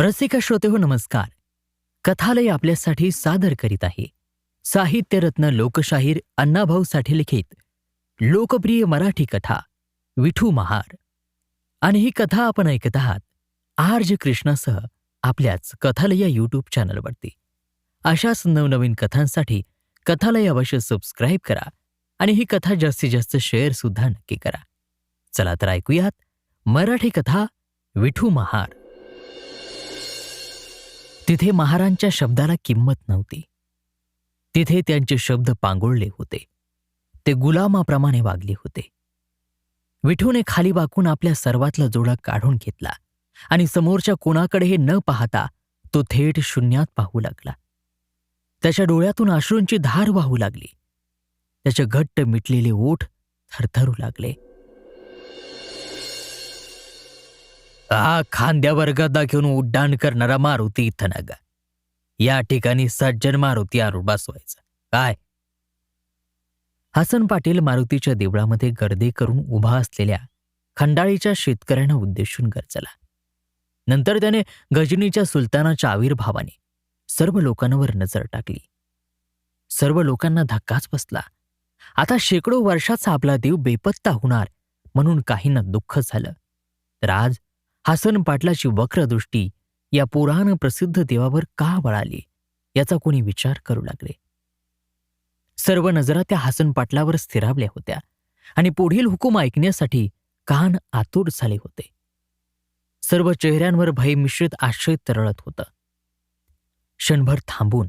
रसिका श्रोते हो नमस्कार. कथालय आपल्यासाठी सादर करीत आहे. साहित्यरत्न लोकशाहीर अण्णाभाऊ साठे लिखित लोकप्रिय मराठी कथा विठू महार. आणि ही कथा आपण ऐकत आहात आर्ज कृष्णासह आपल्याच कथालय या यूट्यूब चॅनलवरती. अशाच नवनवीन कथांसाठी कथालय अवश्य सबस्क्राईब करा आणि ही कथा जास्तीत जास्त शेअर सुद्धा नक्की करा. चला तर ऐकूयात मराठी कथा विठू महार. तिथे महारांच्या शब्दाला किंमत नव्हती. तिथे त्यांचे शब्द पांगुळले होते. ते गुलामाप्रमाणे वागले होते. विठूने खाली वाकून आपल्या सर्वातला जोडा काढून घेतला आणि समोरच्या कोणाकडेही न पाहता तो थेट शून्यात पाहू लागला. त्याच्या डोळ्यातून अश्रूंची धार वाहू लागली. त्याचे घट्ट मिटलेले ओठ थरथरू लागले. हा खांद्यावर गदा घेऊन उड्डाण करणारा मारुती इथं ना या ठिकाणी सज्जन मारुती आणून बसवायचा. काय? हसन पाटील मारुतीच्या देवळामध्ये गर्दी करून उभा असलेल्या खंडाळीच्या शेतकऱ्यांना उद्देशून गरजला नंतर त्याने गजनीच्या सुलतानाच्या आविर्भावाने सर्व लोकांवर नजर टाकली. सर्व लोकांना धक्काच बसला. आता शेकडो वर्षाचा आपला देव बेपत्ता होणार म्हणून काहींना दुःख झालं. तर आज हसन पाटलाची वक्रदृष्टी या पुराण प्रसिद्ध देवावर का वळाली याचा कोणी विचार करू लागले. सर्व नजरा त्या हसन पाटलावर स्थिरावल्या होत्या आणि पुढील हुकूम ऐकण्यासाठी कान आतुर झाले होते. सर्व चेहऱ्यांवर भयमिश्रित आश्चर्य तरळत होतं. क्षणभर थांबून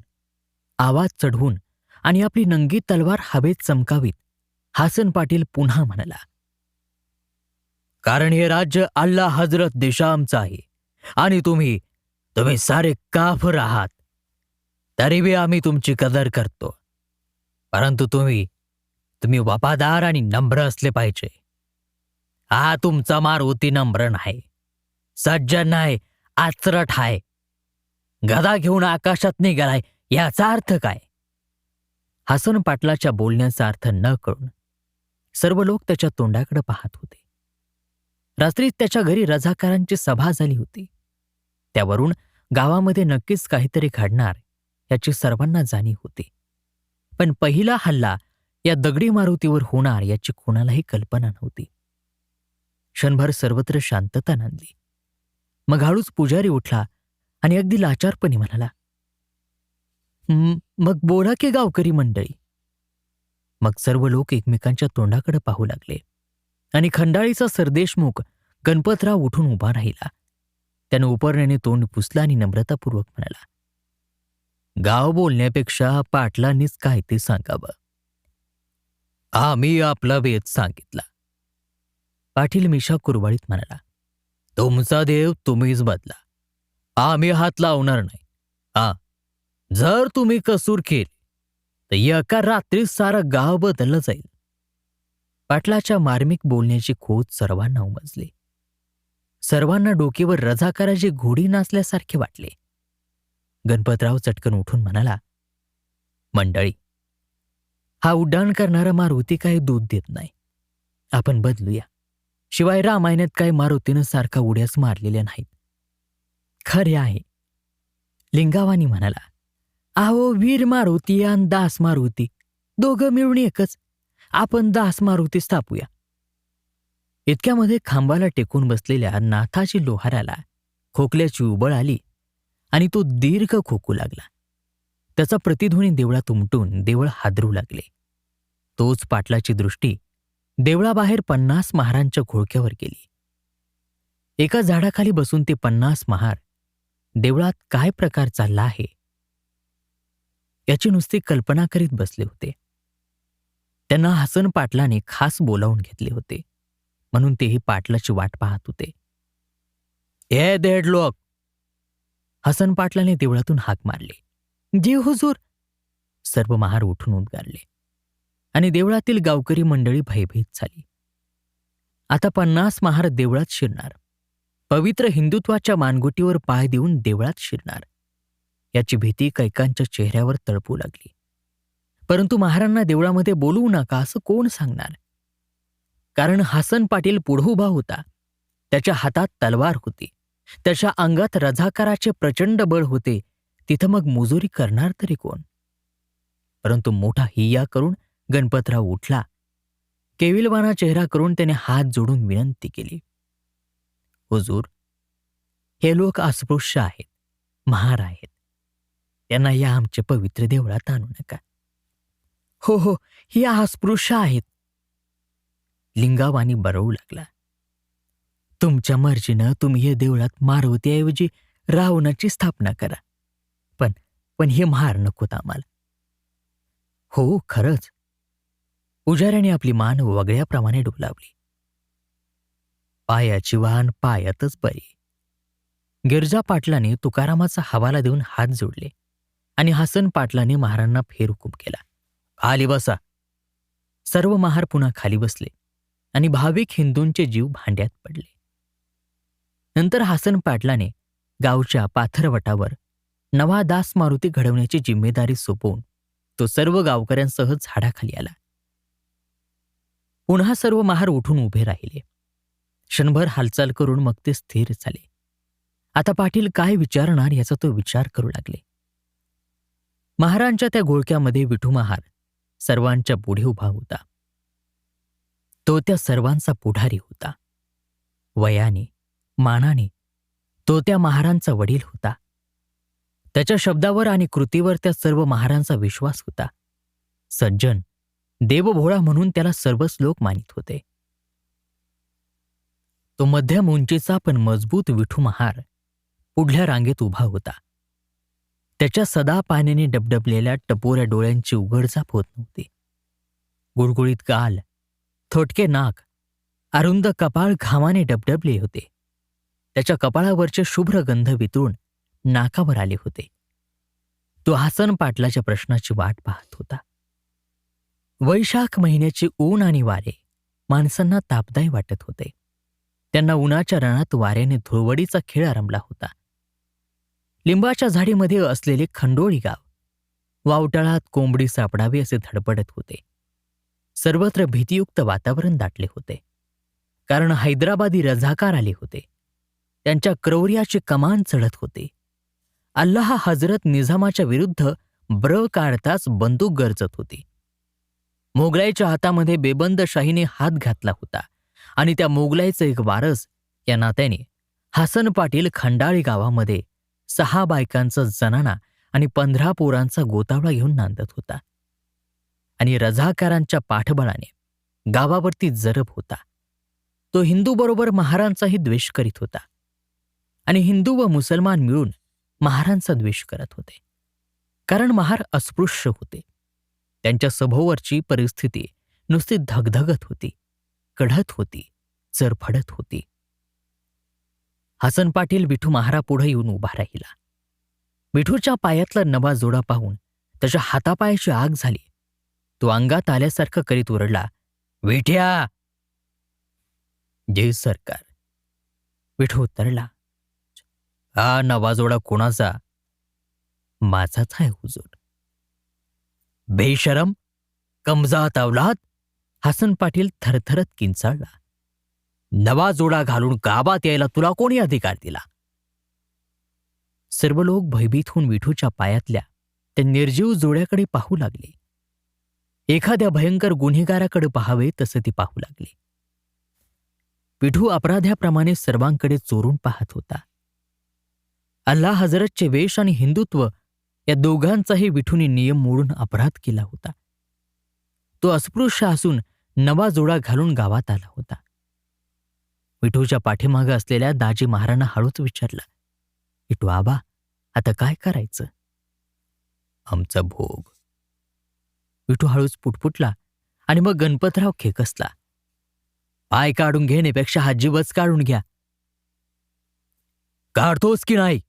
आवाज चढवून आणि आपली नंगी तलवार हवेत चमकावीत हासन पाटील पुन्हा म्हणाला कारण हे राज्य अल्ला हजरत देशा आहे. आणि तुम्ही तुम्ही सारे काफर आहात. तरी बी आम्ही तुमची कदर करतो. परंतु तुम्ही तुम्ही वफादार आणि नम्र असले पाहिजे. हा तुमचा मार मारुती नम्र नाही. सज्जन नाही आचरट आहे. गदा घेऊन आकाशात निघालाय याचा अर्थ काय? हसन पाटलाच्या बोलण्याचा अर्थ न कळून सर्व लोक त्याच्या तोंडाकडे पाहत होते. रात्री त्याच्या घरी रझाकारांची सभा झाली होती. त्यावरून गावामध्ये नक्कीच काहीतरी घडणार याची सर्वांना जाणीव होती. पण पहिला हल्ला या दगडी मारुतीवर होणार याची कोणालाही कल्पना नव्हती. क्षणभर सर्वत्र शांतता नांदली. मग हळूच पुजारी उठला आणि अगदी लाचारपणे म्हणाला मग बोला की गावकरी मंडळी. मग सर्व लोक एकमेकांच्या तोंडाकडे पाहू लागले. आणि खंडाळीचा सरदेशमुख गणपतराव उठून उभा राहिला. त्यानं उपरण्याने तोंड पुसलं आणि नम्रतापूर्वक म्हणाला गाव बोलण्यापेक्षा पाटलांनीच काय ते सांगावं. आम्ही आपला वेद सांगितला. पाटील मिशा कुरवाळीत म्हणाला तुमचा देव तुम्हीच बदला. आम्ही हात लावणार नाही. आ जर तुम्ही कसूर केले तर एका रात्रीच सारं गाव बदललं जाईल. पाटलाच्या मार्मिक बोलण्याची खोद सर्वांना उमजली. सर्वांना डोकेवर रझाकाराची घोडी नाचल्यासारखे वाटले. गणपतराव चटकन उठून म्हणाला मंडळी हा उड्डाण करणारा मारुती काही दूध देत नाही. आपण बदलूया. शिवाय रामायणात काय मारुतीनं सारखा उड्याच मारलेल्या नाहीत. खरे आहे. लिंगावानी म्हणाला आहो वीर मारुती आणि दास मारुती दोघं मिळून एकच. आपण दास मारुती स्थापूया इतक्यामध्ये खांबाला टेकून बसलेल्या नाथाची लोहाराला खोकल्याची उबळ आली आणि तो दीर्घ खोकू लागला. त्याचा प्रतिध्वनी देवळात उमटून देवळ हादरू लागले. तोच पाटलाची दृष्टी देवळाबाहेर पन्नास महारांच्या घोळक्यावर गेली. एका झाडाखाली बसून ते पन्नास महार देवळात काय प्रकार चालला आहे? याची नुसती कल्पना करीत बसले होते. त्यांना हसन पाटलाने खास बोलावून घेतले होते. म्हणून तेही पाटलाची वाट पाहत होते. ए देड लोक हसन पाटलाने देवळातून हाक मारली. जी हुजूर! सर्व महार उठून उद्गारले. आणि देवळातील गावकरी मंडळी भयभीत झाली. आता पन्नास महार देवळात शिरणार. पवित्र हिंदुत्वाच्या मानगुटीवर पाय देऊन देवळात शिरणार. याची भीती कैकांच्या चेहऱ्यावर तळपू लागली. परंतु महारांना देवळामध्ये बोलवू नका असं कोण सांगणार? कारण हसन पाटील पुढं उभा होता. त्याच्या हातात तलवार होती. त्याच्या अंगात रझाकाराचे प्रचंड बळ होते. तिथं मग मुजोरी करणार तरी कोण? परंतु मोठा हिया करून गणपतराव उठला. केविलवाना चेहरा करून त्याने हात जोडून विनंती केली. हुजूर हे लोक अस्पृश्य आहेत महार आहेत. त्यांना या आमच्या पवित्र देवळात आणू नका. हो हो ही अस्पृश्य आहेत. लिंगावानी बरवू लागला. तुमच्या मर्जीनं तुम्ही हे देवळात मारुतीऐवजी रावणाची स्थापना करा. पण पण हे महार नकोत आम्हाला. हो खरंच. पुजाऱ्याने आपली मान वगळ्याप्रमाणे डोलावली. पायाची वाहन पायातच बरी गिरजा पाटलाने तुकारामाचा हवाला देऊन हात जोडले आणि हसन पाटलाने महारांना फेरहुकूम केला. खाली बसा. सर्व महार पुन्हा खाली बसले आणि भाविक हिंदूंचे जीव भांड्यात पडले. नंतर हासन पाटलाने गावच्या पाथरवटावर नवा दास मारुती घडवण्याची जिम्मेदारी सोपवून तो सर्व गावकऱ्यांसह झाडाखाली आला. पुन्हा सर्व महार उठून उभे राहिले. क्षणभर हालचाल करून मग ते स्थिर झाले. आता पाटील काय विचारणार याचा तो विचार करू लागले. महारांच्या त्या घोळक्यामध्ये विठू महार सर्वांच्या पुढे उभा होता. तो त्या सर्वांचा पुढारी होता. वयाने मानाने तो त्या महारांचा वडील होता. त्याच्या शब्दावर आणि कृतीवर त्या सर्व महारांचा विश्वास होता. सज्जन देवभोळा म्हणून त्याला सर्वच लोक मानित होते. तो मध्यम उंचीचा पण मजबूत विठू महार पुढल्या रांगेत उभा होता. त्याच्या सदा पाण्याने डबडबलेल्या टपोऱ्या डोळ्यांची उघडझाप होत नव्हती. गुळगुळीत गाल थोटके नाक अरुंद कपाळ घामाने डबडबले होते. त्याच्या कपाळावरचे शुभ्र गंध वितळून नाकावर आले होते. तो हासन पाटलाच्या प्रश्नाची वाट पाहत होता. वैशाख महिन्याचे ऊन आणि वारे माणसांना तापदायी वाटत होते. त्यांना उन्हाच्या रणात वाऱ्याने धुळवडीचा खेळ आरंभला होता. लिंबाच्या झाडीमध्ये असलेले खंडोळी गाव. वावटाळात कोंबडी सापडावी असे धडपडत होते. सर्वत्र भीतीयुक्त वातावरण दाटले होते. कारण हैदराबादी रझाकार आले होते. त्यांच्या क्रौर्याची कमान चढत होते. अल्लाह हजरत निझामाच्या विरुद्ध ब्र काढताच बंदूक गरजत होती. मोगलाईच्या हातामध्ये बेबंद शाहीने हात घातला होता आणि त्या मोगलाईचं एक वारस या नात्याने हसन पाटील खंडाळी गावामध्ये सहा बायकांचा जनाना आणि पंधरा पोरांचा गोतावळा घेऊन नांदत होता. आणि रझाकारांच्या पाठबळाने गावावरती जरब होता. तो हिंदूबरोबर महारांचाही द्वेष करीत होता. आणि हिंदू व मुसलमान मिळून महारांचा द्वेष करत होते. कारण महार अस्पृश्य होते. त्यांच्या सभोवरची परिस्थिती नुसती धगधगत होती. कढत होती. चरफडत होती. हसन पाटील विठू महारापुढं येऊन उभा राहिला. विठूच्या पायातला नवा जोडा पाहून त्याच्या हातापायाची आग झाली. तो अंगात आल्यासारखं करीत ओरडला विठ्या! जे सरकार. विठू उतरला. हा नवा जोडा कोणाचा? माझाच आहे हुजूर. बेशरम कमजात अवलाद? हसन पाटील थरथरत किंचाळला. नवा जोडा घालून गावात यायला तुला कोणी अधिकार दिला? सर्व लोक भयभीत होऊन विठूच्या पायातल्या त्या निर्जीव जोड्याकडे पाहू लागले. एखाद्या भयंकर गुन्हेगाराकडे पाहावे तसे ती पाहू लागले. विठू अपराध्याप्रमाणे सर्वांकडे चोरून पाहत होता. अल्ला हजरतचे वेश आणि हिंदुत्व या दोघांचाही विठूने नियम मोडून अपराध केला होता. तो अस्पृश्य असून नवा जोडा घालून गावात आला होता. विठूच्या पाठीमागं असलेल्या दाजी महाराणा हळूच विचारलं इटू आबा आता काय करायचं? आमचा भोग. विठू हळूच पुटपुटला आणि मग गणपतराव खेकसला पाय काढून घेण्यापेक्षा हा जीवच काढून घ्या. काढतोस की नाही?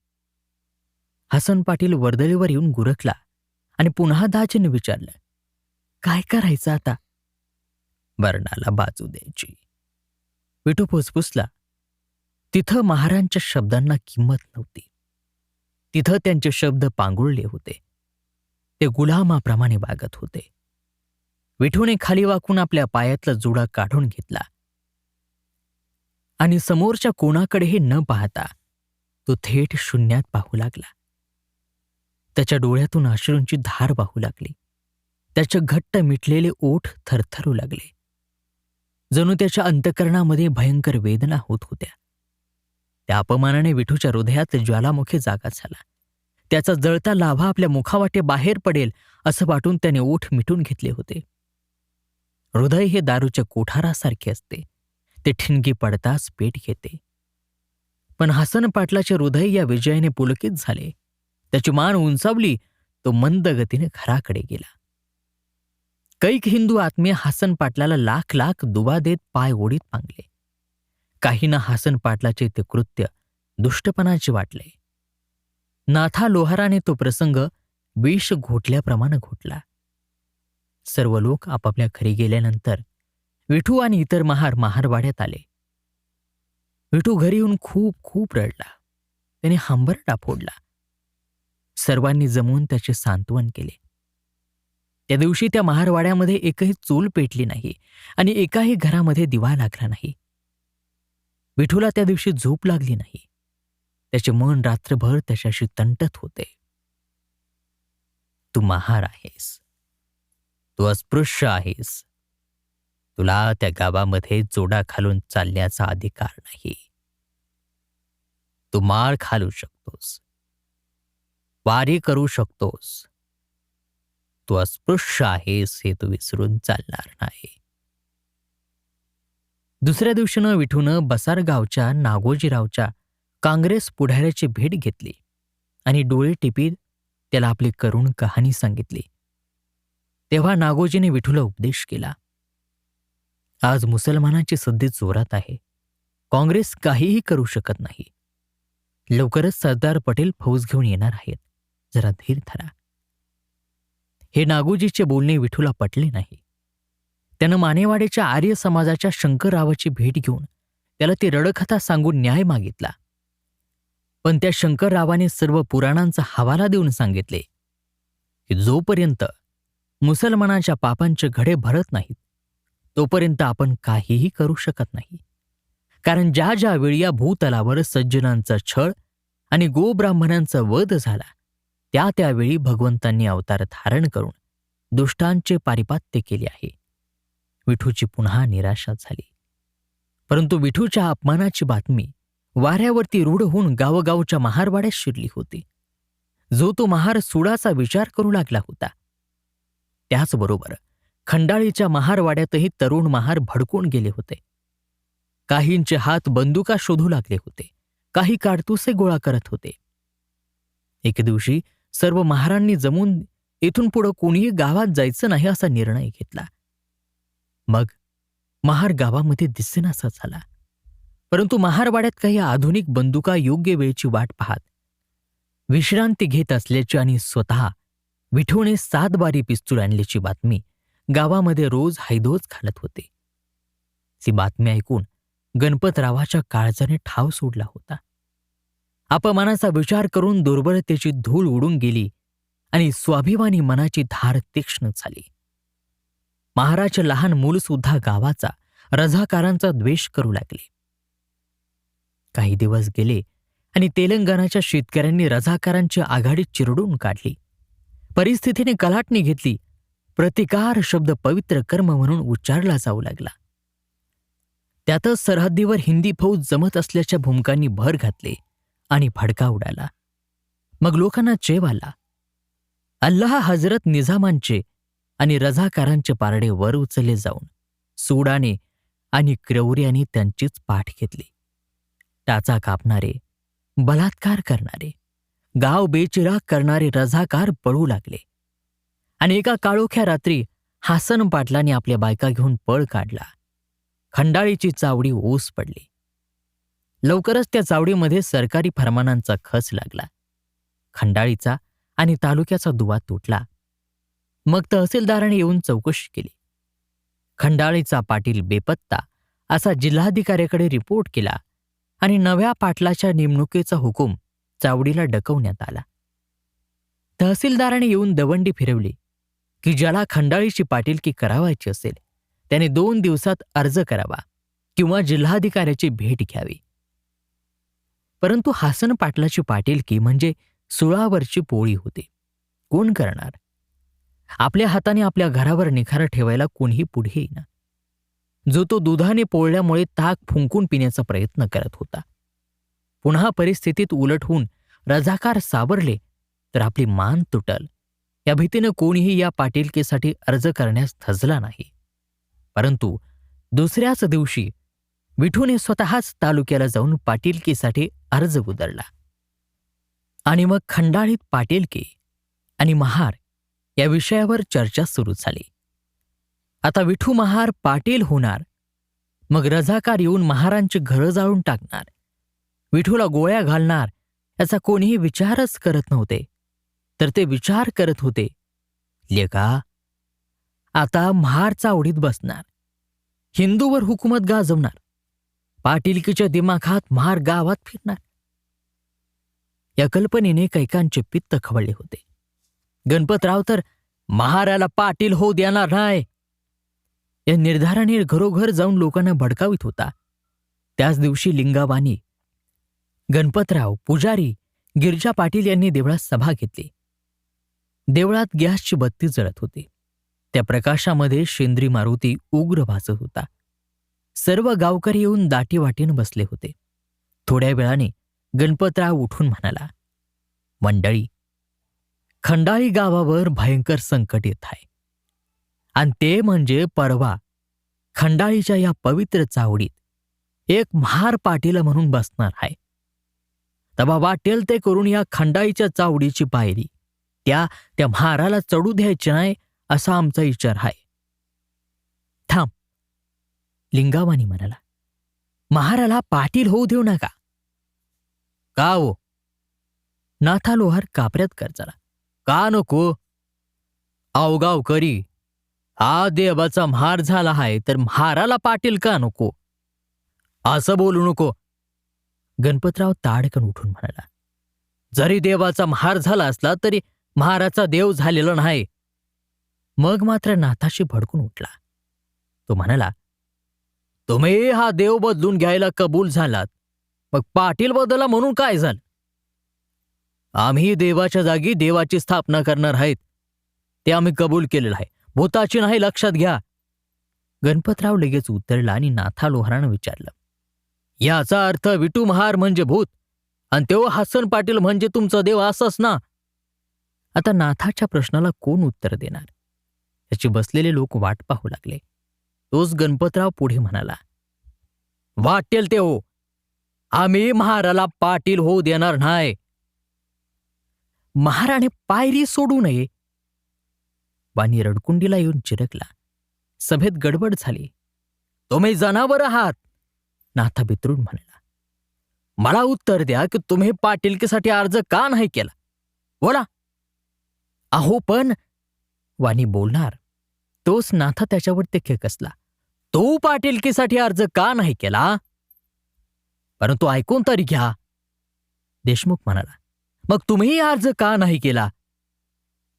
हसन पाटील वर्दळीवर येऊन गुरखला आणि पुन्हा दाजीने विचारलं काय करायचं आता? वर्णाला बाजू द्यायची. विठू फुसफुसला तिथं महारांच्या शब्दांना किंमत नव्हती. तिथं त्यांचे शब्द पांगुळले होते. ते गुलामाप्रमाणे वागत होते. विठूने खाली वाकून आपल्या पायातला जुडा काढून घेतला. आणि समोरच्या कोणाकडेही न पाहता तो थेट शून्यात पाहू लागला. त्याच्या डोळ्यातून अश्रूंची धार वाहू लागली. त्याचे घट्ट मिटलेले ओठ थरथरू लागले. जणू त्याच्या अंतकरणामध्ये भयंकर वेदना होत होत्या. त्या अपमानाने विठूच्या हृदयात ज्वालामुखी जागा झाला. त्याचा जळता लाभा आपल्या मुखावाटे बाहेर पडेल असं वाटून त्याने ओठ मिटून घेतले होते. हृदय हे दारूच्या कोठारासारखे असते. ते ठिणगी पडताच पेट घेते. पण हसन पाटलाचे हृदय या विजयाने पुलकित झाले. त्याची मान उंचावली तो मंद गतीने घराकडे गेला. कैक हिंदू आत्मीय हासन पाटलाला लाख लाख दुबा देत पाय ओढीत पांगले. काहींना हासन पाटलाचे ते कृत्य दुष्टपणाचे वाटले. नाथा लोहाराने तो प्रसंग विष घोटल्याप्रमाणे घोटला. सर्व लोक आपापल्या घरी गेल्यानंतर विठू आणि इतर महार महारवाड्यात आले. विठू घरी येऊन खूप खूप रडला. त्याने हंबरडा फोडला. सर्वांनी जमून त्याचे सांत्वन केले. त्या दिवशी त्या महारवाड्यामध्ये एकही चूल पेटली नाही आणि एकाही घरामध्ये दिवा लागला नाही. विठूला त्या दिवशी झोप लागली नाही. त्याचे मन रात्रभर त्याच्याशी तंटत होते. तू महार आहेस. तू अस्पृश्य आहेस. तुला त्या गावामध्ये जोडा खालून चालण्याचा अधिकार नाही. तू माळ खालू शकतोस. वारी करू शकतोस. तू अस्पृश्य आहेस हे तू विसरून चालणार नाही. दुसऱ्या दिवशीनं विठूनं बसारगावच्या नागोजीरावच्या काँग्रेस पुढाऱ्याची भेट घेतली आणि डोळे टिपीत त्याला आपली करुण कहाणी सांगितली. तेव्हा नागोजीने विठूला उपदेश केला. आज मुसलमानाची सद्दी जोरात आहे. काँग्रेस काहीही करू शकत नाही. लवकरच सरदार पटेल फौज घेऊन येणार आहेत. जरा धीर धरा. हे नागोजीचे बोलणे विठूला पटले नाही. त्यानं मानेवाडेच्या आर्य समाजाच्या शंकररावाची भेट घेऊन त्याला ती रडकथा सांगून न्याय मागितला. पण त्या शंकररावाने सर्व पुराणांचा हवाला देऊन सांगितले की जोपर्यंत मुसलमानाच्या पापांचे घडे भरत नाहीत तोपर्यंत आपण काहीही करू शकत नाही. कारण ज्या ज्या वेळी या भूतलावर सज्जनांचा छळ आणि गोब्राह्मणांचा वध झाला त्या त्यावेळी भगवंतांनी अवतार धारण करून दुष्टांचे पारिपात्य केले आहे. विठूची पुन्हा निराशा झाली. परंतु विठूच्या अपमानाची बातमी वाऱ्यावरती रूढ होऊन गावगावच्या महारवाड्यात शिरली होती. जो तो महार सुडाचा विचार करू लागला होता. त्याचबरोबर खंडाळीच्या महारवाड्यातही तरुण महार भडकून गेले होते. काहींचे हात बंदुका शोधू लागले होते. काही काडतुसे गोळा करत होते. एक दिवशी सर्व महारांनी जमून इथून पुढं कोणीही गावात जायचं नाही असा निर्णय घेतला. मग महार गावामध्ये दिसेनासा झाला. परंतु महारवाड्यात काही आधुनिक बंदुका योग्य वेळची वाट पाहत विश्रांती घेत असल्याची आणि स्वतः विठूने सात बारी पिस्तूल आणल्याची बातमी गावामध्ये रोज हैदोज घालत होते. ती बातमी ऐकून गणपतरावाच्या काळजाने ठाव सोडला होता. अपमानाचा विचार करून दुर्बलतेची धूळ उडून गेली आणि स्वाभिमानी मनाची धार तीक्ष्ण झाली. महाराज लहान मूलसुद्धा गावाचा रझाकारांचा द्वेष करू लागले. काही दिवस गेले आणि तेलंगणाच्या शेतकऱ्यांनी रझाकारांची आघाडी चिरडून काढली. परिस्थितीने कलाटणी घेतली. प्रतिकार शब्द पवित्र कर्म म्हणून उच्चारला जाऊ लागला. त्यातच सरहद्दीवर हिंदी फौज जमत असल्याच्या भूमिकांनी भर घातले. आणि फडका उडाला. मग लोकांना चेव आला. अल्लाह हजरत निझामांचे आणि रझाकारांचे पारडे वर उचलले जाऊन सुडाने आणि क्रौर्याने त्यांचीच पाठ घेतली. टाचा कापणारे बलात्कार करणारे गाव बेचिराग करणारे रझाकार पळू लागले. आणि एका काळोख्या रात्री हासन पाटलाने आपल्या बायका घेऊन पळ काढला. खंडाळीची चावडी ओस पडली. लवकरच त्या चावडीमध्ये सरकारी फरमानांचा खच लागला. खंडाळीचा आणि तालुक्याचा दुवा तुटला. मग तहसीलदाराने येऊन चौकशी केली. खंडाळीचा पाटील बेपत्ता असा जिल्हाधिकाऱ्याकडे रिपोर्ट केला आणि नव्या पाटलाच्या नेमणुकीचा हुकूम चावडीला डकवण्यात आला. तहसीलदाराने येऊन दवंडी फिरवली की ज्याला खंडाळीची पाटीलकी करावायची असेल त्याने दोन दिवसात अर्ज करावा किंवा जिल्हाधिकाऱ्याची भेट घ्यावी. परंतु हासन पाटलाची पाटीलकी म्हणजे सुळावरची पोळी होती. कोण करणार? आपल्या हाताने आपल्या घरावर निखारा ठेवायला कोणीही पुढे येईना. जो तो दुधाने पोळल्यामुळे ताक फुंकून पिण्याचा प्रयत्न करत होता. पुन्हा परिस्थितीत उलट होऊन रजाकार सावरले तर आपली मान तुटल. या भीतीनं कोणीही या पाटीलकीसाठी अर्ज करण्यास थजला नाही. परंतु दुसऱ्याच दिवशी विठूने स्वतःच तालुक्याला जाऊन पाटीलकीसाठी अर्ज उदरला आणि मग खंडाळीत पाटीलकी आणि महार या विषयावर चर्चा सुरू झाली. आता विठू महार पाटील होणार मग रझाकार येऊन महारांची घरं जाळून टाकणार विठूला गोळ्या घालणार याचा कोणीही विचारच करत नव्हते. तर ते विचार करत होते लेका आता महारचा ओढीत बसणार. हिंदूवर हुकूमत गाजवणार. पाटीलकीच्या दिमाखात महार गावात फिरणार. या कल्पनेने कैकांचे पित्त खवळले होते. गणपतराव तर महाराला पाटील होऊ देणार नाही. या निर्धाराने घरोघर जाऊन लोकांना भडकावित होता. त्याच दिवशी लिंगावानी गणपतराव पुजारी गिरजा पाटील यांनी देवळात सभा घेतली. देवळात गॅसची बत्ती जळत होती. त्या प्रकाशामध्ये शेंद्री मारुती उग्र भासत होता. सर्व गावकरी येऊन दाटीवाटीनं बसले होते. थोड्या वेळाने गणपतराव उठून म्हणाला मंडळी खंडाळी गावावर भयंकर संकट येत आहे. आणि ते म्हणजे परवा खंडाळीच्या या पवित्र चावडीत एक महार पाटील म्हणून बसणार आहे. तबा वाटेल ते करून या खंडाळीच्या चावडीची पायरी. त्या त्या महाराला चढू द्यायची नाही असा आमचा विचार आहे. लिंगावानी म्हणाला महाराला पाटील होऊ देऊ नका. का हो? नाथा लोहार कापऱ्यात करचाला का नको? अवगाव करी. हा देवाचा म्हार झाला आहे तर म्हाराला पाटील का नको? असं बोलू नको. गणपतराव ताडकन उठून म्हणाला जरी देवाचा महार झाला असला तरी महाराचा देव झालेला नाही. मग मात्र नाथाशी भडकून उठला. तो म्हणाला तुम्ही हा देव बदलून घ्यायला कबूल झालात. मग पाटील बदला म्हणून काय झालं? आम्ही देवाच्या जागी देवाची स्थापना करणार आहेत. ते आम्ही कबूल केलेलं आहे. भूताची नाही लक्षात घ्या. गणपतराव लगेच उतरला आणि नाथा लोहारानं विचारलं. याचा अर्थ विटू महार म्हणजे भूत आणि तेव्हा हसन पाटील म्हणजे तुमचा देव असंच ना? आता नाथाच्या प्रश्नाला कोण उत्तर देणार? त्याची बसलेले लोक वाट पाहू लागले. तोच गणपतराव पुढे म्हणाला वाटेल ते हो. आम्ही महाराला पाटील होऊ देणार नाही. महाराने पायरी सोडू नये. वाणी रडकुंडीला येऊन चिरकला. सभेत गडबड झाली. तुम्ही जनावर आहात नाथा बितरून म्हणाला. मला उत्तर द्या की तुम्ही पाटीलकीसाठी अर्ज का नाही केला? बोला. अहो पण वाणी बोलणार. तोच नाथा त्याच्यावर ते खेकसला. तो पाटीलकीसाठी अर्ज का नाही केला? परंतु ऐकून तरी घ्या. देशमुख म्हणाला मग तुम्ही अर्ज का नाही केला?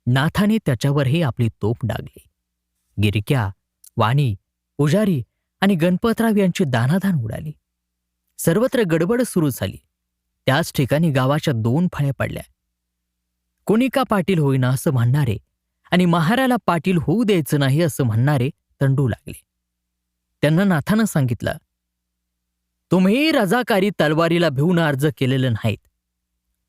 नाथाने त्याच्यावरही आपली तोफ डागली. गिरक्या वाणी पुजारी आणि गणपतराव यांची दानादान उडाली. सर्वत्र गडबड सुरू झाली. त्याच ठिकाणी गावाच्या दोन फळ्या पडल्या. कोणी का पाटील होईना असं म्हणणारे आणि महाराला पाटील होऊ द्यायचं नाही असं म्हणणारे? तंडू लागले. त्यांना नाथानं सांगितलं तुम्ही रजाकारी तलवारीला भिवून अर्ज केलेले नाहीत.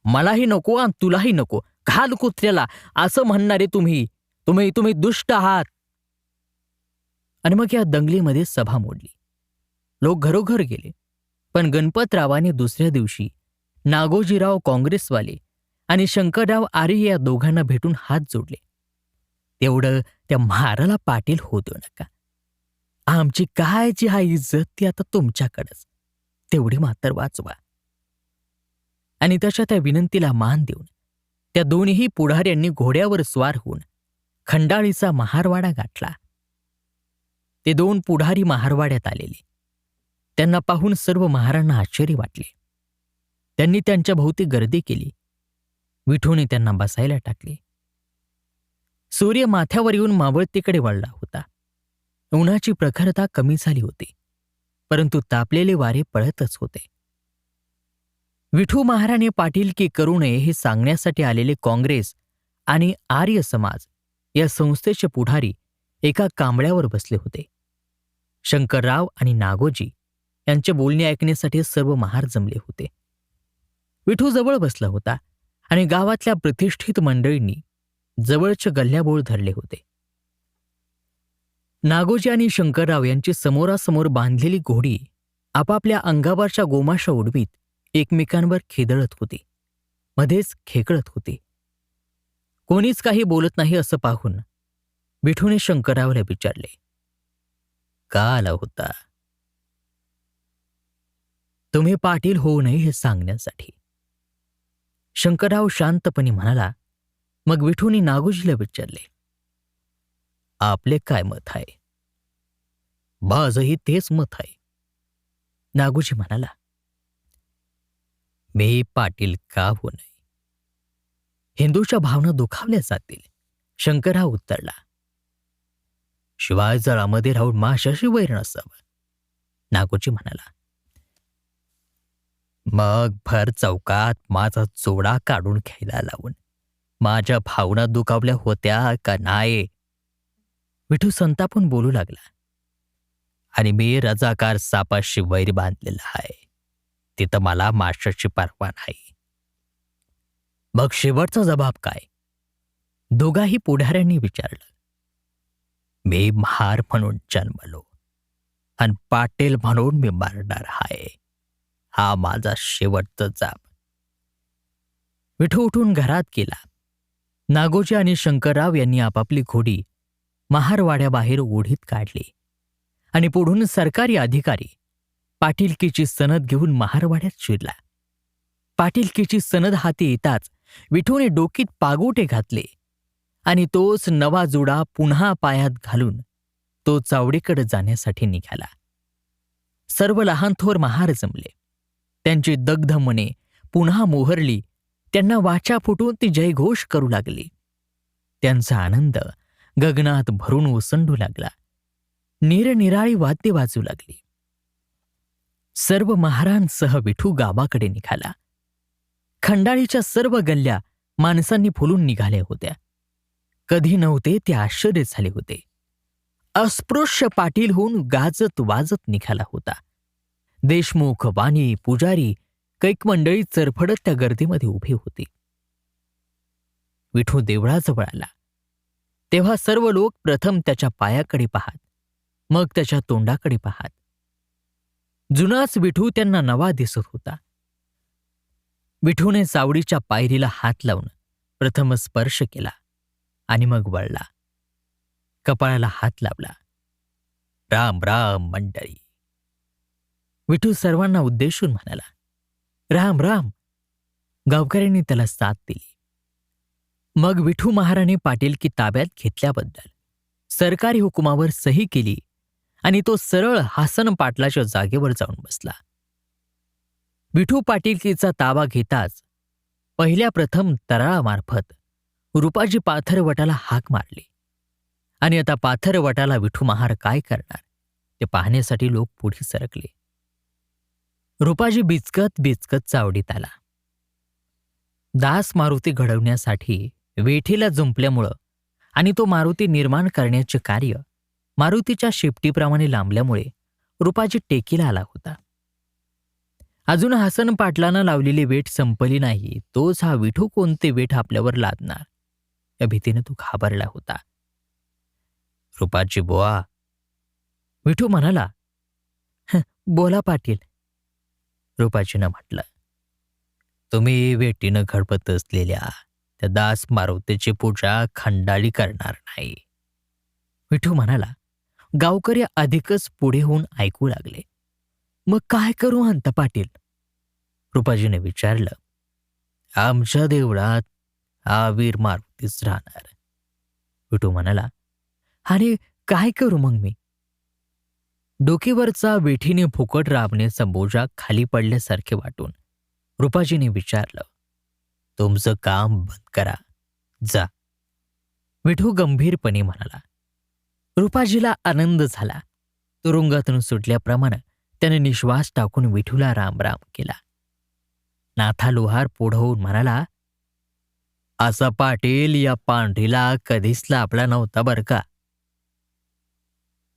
मलाही नको आणि तुलाही नको. घाल कुत्र्याला. असं म्हणणारे तुम्ही. तुम्ही तुम्ही दुष्ट आहात. आणि मग या दंगलीमध्ये सभा मोडली. लोक घरोघर गेले. पण गणपतरावाने दुसऱ्या दिवशी नागोजीराव काँग्रेसवाले आणि शंकरराव आर्य या दोघांना भेटून हात जोडले. तेवढं त्या महाराला पाटील होतो नका. आमची काय जी हा इज्जत ती आता तुमच्याकडंच. तेवढी मात्र वाचवा. आणि तशा त्या विनंतीला मान देऊन त्या दोन्ही पुढाऱ्यांनी घोड्यावर स्वार होऊन खंडाळीचा महारवाडा गाठला. ते दोन पुढारी महारवाड्यात आलेले. त्यांना पाहून सर्व महारांना आश्चर्य वाटले. त्यांनी त्यांच्या भोवती गर्दी केली. विठूने त्यांना बसायला टाकले. सूर्य माथ्यावर येऊन मावळतीकडे वळला होता. उन्हाची प्रखरता कमी झाली होती परंतु तापलेले वारे पळतच होते. विठू महाराणे पाटील की करू नये हे सांगण्यासाठी आलेले काँग्रेस आणि आर्य समाज या संस्थेचे पुढारी एका कांबळ्यावर बसले होते. शंकरराव आणि नागोजी यांचे बोलणे ऐकण्यासाठी सर्व महार जमले होते. विठू जवळ बसला होता आणि गावातल्या प्रतिष्ठित मंडळींनी जवळचे गल्ल्याबोळ धरले होते. नागोजी आणि शंकरराव यांची समोरासमोर बांधलेली घोडी आपापल्या अंगावरच्या गोमाशा उडवीत एकमेकांवर खेदळत होती. मध्येच खेकळत होती. कोणीच काही बोलत नाही असं पाहून विठूने शंकररावला विचारले का आला होता? तुम्ही पाटील होऊ नये हे सांगण्यासाठी. शंकरराव शांतपणे म्हणाला मग विठूने नागोजीला विचारले आपले काय मत आहे? माझंही तेच मत आहे. नागूजी म्हणाला मी पाटील का हो नये हिंदूच्या भावना दुखावल्या जातील. शंकर हा उत्तरला शिवाय जळामध्ये राहून माशाशी वैर नसावं. नागोजी म्हणाला मग भर चौकात माझा चोडा काढून घ्यायला लावून माझ्या भावना दुखावल्या होत्या का नाही विठू संतापून बोलू लागला. आणि मी रजाकार सापाशी वैर बांधलेला आहे. तिथं मला माशाची परवा नाही. मग शेवटचा जबाब काय? दोघाही पुढाऱ्यांनी विचारलं. मी महार म्हणून जन्मलो. आणि पाटील म्हणून मी मरणार आहे. हा माझा शेवटचा जाब. विठू उठून घरात गेला. नागोजी आणि शंकरराव यांनी आपापली घोडी महारवाड्याबाहेर ओढीत काढली. आणि पुढून सरकारी अधिकारी पाटीलकीची सनद घेऊन महारवाड्यात शिरला. पाटीलकीची सनद हाती येताच विठूने डोकीत पागोटे घातले आणि तोच नवा जुडा पुन्हा पायात घालून तो चावडीकडे जाण्यासाठी निघाला. सर्व लहान थोर महार जमले. त्यांची दग्ध मने पुन्हा मोहरली त्यांना वाचा फुटून ती जयघोष करू लागली. त्यांचा आनंद गगनात भरून ओसंडू लागला. निरनिराळी वाद्य वाजू लागली. सर्व महारांसह विठू गावाकडे निघाला. खंडाळीच्या सर्व गल्ल्या माणसांनी फुलून निघाल्या होत्या. कधी नव्हते ते आश्चर्य झाले होते. अस्पृश्य पाटील होऊन गाजत वाजत निघाला होता. देशमुख वाणी पुजारी कैक मंडळी चरफडत त्या गर्दीमध्ये उभी होती. विठू देवळाजवळ आला. तेव्हा सर्व लोक प्रथम त्याच्या पायाकडे पाहात मग त्याच्या तोंडाकडे पाहात. जुनाच विठू त्यांना नवा दिसत होता. विठूने सावडीच्या पायरीला हात लावून प्रथम स्पर्श केला आणि मग वळला. कपाळाला हात लावला. राम राम मंडळी. विठू सर्वांना उद्देशून म्हणाला राम राम. गावकऱ्यांनी त्याला साथ दिली. मग विठू महाराणे पाटील की ताब्यात घेतल्याबद्दल. सरकारी हुकुमावर सही केली आणि तो सरळ हासन पाटलाच्या जागेवर जाऊन बसला. विठू पाटीलकीचा ताबा घेताच पहिल्या प्रथम तराळामार्फत रुपाजी पाथरवटाला हाक मारली. आणि आता पाथरवटाला विठू महार काय करणार? ते पाहण्यासाठी लोक पुढे सरकले. रुपाजी बिचकत बिचकत चावडीत आला. दास मारुती घडवण्यासाठी वेठीला जुंपल्यामुळं आणि तो मारुती निर्माण करण्याचे कार्य मारुतीच्या शेपटीप्रमाणे लांबल्यामुळे रुपाजी टेकीला आला होता. अजून हसन पाटलानं लावलेली वेठ संपली नाही तोच हा विठू कोणते वेठ आपल्यावर लादणार? या भीतीने तो घाबरला होता. रुपाची बोआ विठू म्हणाला बोला पाटील. रुपाजीनं म्हटलं तुम्ही वेटीनं घडपत असलेल्या दास मारुतीची पूजा खंडाळी करणार नाही. विठू म्हणाला गावकरी अधिकच पुढे होऊन ऐकू लागले. मग काय करू अंत पाटील? रुपाजीने विचारलं आमच्या देवळात हा वीर मारुतीच राहणार. विठू म्हणाला आणि काय करू मग मी? डोकीवरचा वेठीने फुकट राबणे संबोजा खाली पडल्यासारखे वाटून रुपाजीने विचारलं तुमचं काम बंद करा. जा. विठू गंभीरपणे म्हणाला. रुपाजीला आनंद झाला. तुरुंगातून सुटल्याप्रमाणे त्याने निश्वास टाकून विठूला रामराम केला. नाथा लोहार पुढं होऊन म्हणाला असा पाटील या पांढरीला कधीच लाभला नव्हता बर का?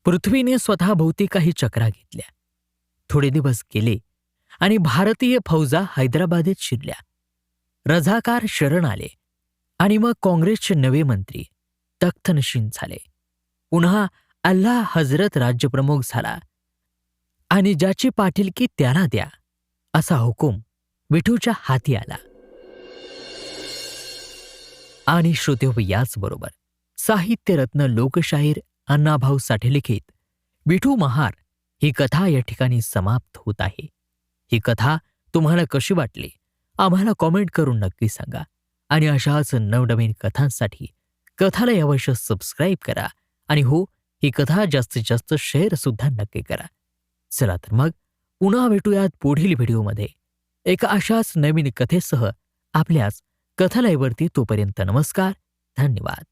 पृथ्वीने स्वतःभोवती काही चक्रा घेतल्या. थोडे दिवस गेले आणि भारतीय फौजा हैदराबादेत शिरल्या. रझाकार शरण आले आणि मग काँग्रेसचे नवे मंत्री तख्तनशीन झाले. पुन्हा अल्लाह हजरत राज्यप्रमुख झाला आणि ज्याची पाठिलकी त्याला द्या असा हुकूम विठूच्या हाती आला. आणि श्रोतेव याचबरोबर साहित्यरत्न लोकशाहीर अण्णाभाऊ साठे लिखित विठू महार ही कथा या ठिकाणी समाप्त होत आहे. ही कथा तुम्हाला कशी वाटली? आम्हाला कॉमेंट करून नक्की सांगा. आणि अशाच नवनवीन कथांसाठी कथाला अवश्य सबस्क्राईब करा. आणि हो ही कथा जास्तीत जास्त शेअर सुद्धा नक्की करा. चला तर मग पुन्हा भेटूयात पुढील व्हिडिओमध्ये. एका अशाच नवीन कथेसह आपल्याच कथालयवरती तोपर्यंत नमस्कार धन्यवाद.